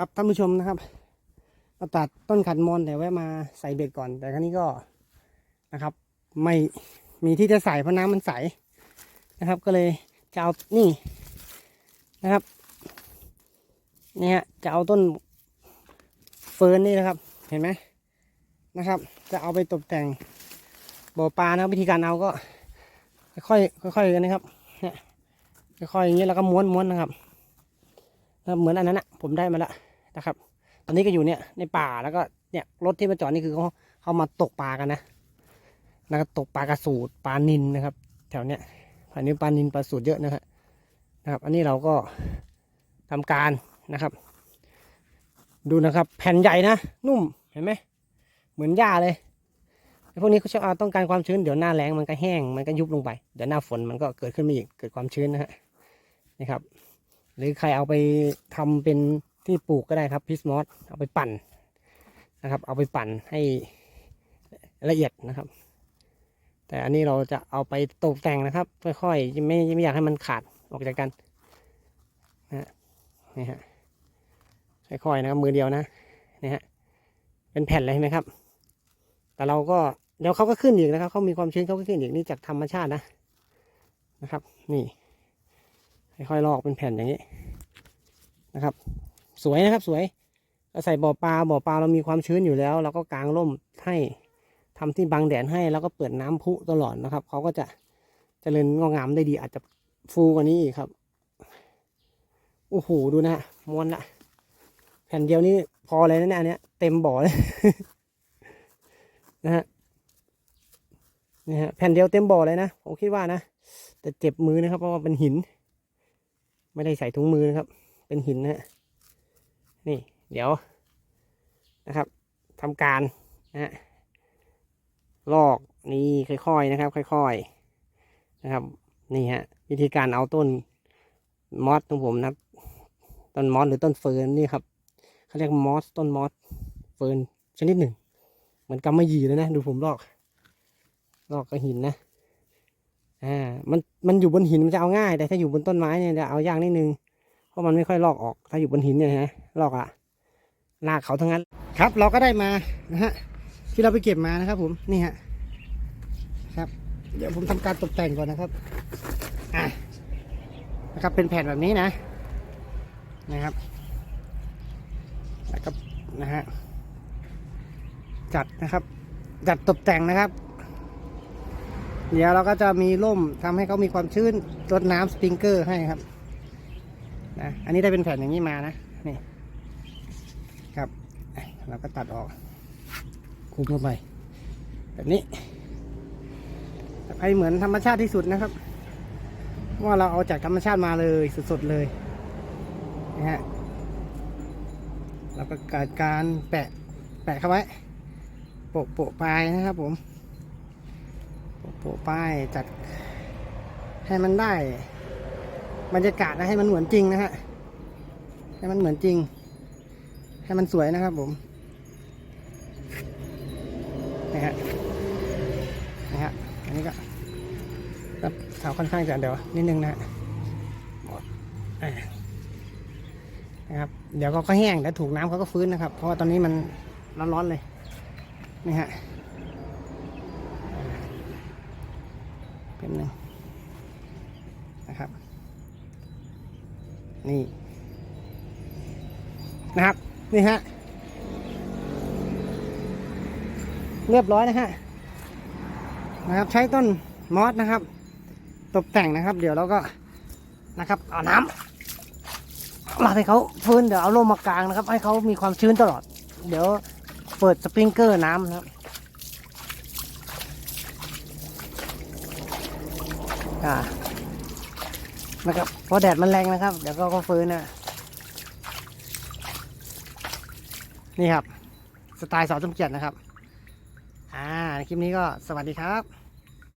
ครับท่านผู้ชมนะครับมาตัดต้นขันมอนแต่แวะมาใส่เบ็ดก่อน แต่ครั้นี้ก็นะครับ ไม่มีที่จะใส่เพราะน้ำมันใสนะครับ ก็เลยจะเอานี่นะครับนี่ฮะจะเอาต้นเฟิร์นนี่นะครับ เห็นไหมนะครับ จะเอาไปตกแต่งบ่อปลานะวิธีการเอาก็ค่อยๆค่อยๆกันนะครับเนี่ยค่อยๆอย่างนี้แล้วก็ม้วนๆนะครับนะครับเหมือนอันนั้นนะผมได้มาแล้ว นะครับ ตอนนี้ก็อยู่เนี่ยในป่าแล้วก็เนี่ยรถที่มาจอดนี่คือเขาเขามาตกปลากันนะนะครับตกปลากระสูดปลานินนะครับ แถวเนี้ยอันนี้ปลานินปลาสูดเยอะนะครับนะครับ อันนี้เราก็ทำการนะครับ ดูนะครับ แผ่นใหญ่นะนุ่มเห็นไหมเหมือนหญ้าเลยไอ้พวกนี้เขาชอบต้องการความชื้นเดี๋ยวหน้าแล้งมันก็แห้งมันก็ยุบลงไปเดี๋ยวหน้าฝนมันก็เกิดขึ้นมาอีกเกิดความชื้นนะฮะนี่ครับ หรือใครเอาไปทำเป็น ที่ปลูกก็ได้ครับพิสมอสเอาไปปั่นนะครับ เอาไปปั่นให้ละเอียดนะครับ แต่อันนี้เราจะเอาไปตกแต่งนะครับ ค่อยๆไม่ไม่อยากให้มันขาดออกจากกันนะฮะนี่ฮะค่อยๆนะครับมือเดียวนะนี่ฮะเป็นแผ่นเลยเห็นไหมครับ แต่เราก็เดี๋ยวเขาก็ขึ้นอีกนะครับเขามีความชื้นเขาก็ขึ้นอีกนี่จากธรรมชาตินะนะครับ นี่ค่อยๆลอกเป็นแผ่นอย่างนี้นะครับ สวยนะครับสวยเราใส่บ่อปลาบ่อปลาเรามีความชื้นอยู่แล้วเราก็กางร่มให้ทำที่บังแดดให้แล้วก็เปิดน้ำพุตลอดนะครับเขาก็จะเจริญงอกงามได้ดีอาจจะฟูกว่านี้อีกครับโอ้โหดูนะฮะม้วนละแผ่นเดียวนี้พอเลยนะเนี่ยอันเนี้ยเต็มบ่อเลยนะฮะนี่ฮะแผ่นเดียวเต็มบ่อเลยนะผมคิดว่านะแต่เจ็บมือนะครับเพราะว่าเป็นหิน ไม่ได้ใส่ถุงมือนะครับ เป็นหินนะฮะ นี่เดี๋ยวนะครับทำการนะลอกนี่ค่อยๆนะครับ ค่อยๆนะครับ นี่ฮะวิธีการเอาต้นมอสของผมนับต้นมอสหรือต้นเฟิร์นนี่ครับเขาเรียกมอสต้นมอสเฟิร์นชนิดหนึ่งเหมือนกำมะหยี่เลยนะ ดูผมลอกลอกกับหินนะอ่ามันมันอยู่บนหินมันจะเอาง่าย แต่ถ้าอยู่บนต้นไม้เนี่ยจะเอายากนิดนึงเพราะมันไม่ค่อยลอกออกถ้าอยู่บนหินเนี่ยนะ ลอกอะลากเขาทั้งนั้น ครับ เราก็ได้มานะฮะที่เราไปเก็บมานะครับ ผมนี่ฮะครับ เดี๋ยวผมทำการตกแต่งก่อนนะครับอะนะครับเป็นแผ่นแบบนี้นะ นะครับแล้วก็นะฮะจัดนะครับ จัดตกแต่งนะครับ เดี๋ยวเราก็จะมีร่มทำให้เขามีความชื้นรดน้ำสปริงเกอร์ให้ครับนะอันนี้ได้เป็นแผ่นอย่างนี้มานะ เราก็ตัดออกคุมเข้าไป แบบนี้ให้เหมือนธรรมชาติที่สุดนะครับว่าเราเอาจากธรรมชาติมาเลยสดๆเลยนะฮะเราก็เกิดการแปะแปะเข้าไว้โปะโปะปลายนะครับผมโปะโปะป้ายจัดให้มันได้ บรรยากาศนะให้มันเหมือนจริงนะฮะให้มันเหมือนจริง ให้มันสวยนะครับผม นะฮะนะฮะอันนี้ก็รับเสาค่อนข้างจะเดี๋ยวนิดนึงนะฮะอ่านะครับเดี๋ยวเขาก็แห้งแล้วถูกน้ำเขาก็ฟื้นนะครับ เพราะว่าตอนนี้มันร้อนๆเลยนี่ฮะเป็นหนึ่งนะครับ นี่นะครับนี่ฮะ เรียบร้อยนะฮะนะครับใช้ต้นมอสนะครับ ตกแต่งนะครับ เดี๋ยวเราก็นะครับเอาน้ำมาให้เขาฟื้นเดี๋ยวเอาลมมากลางนะครับ ให้เขามีความชื้นตลอด เดี๋ยวเปิดสปริงเกอร์น้ำนะครับอ่านะครับเพราะแดดมันแรงนะครับ เดี๋ยวก็ก็ฟื้นนะนี่ครับ สไตล์สอจมเกียรตินะครับ ในคลิปนี้ก็สวัสดีครับ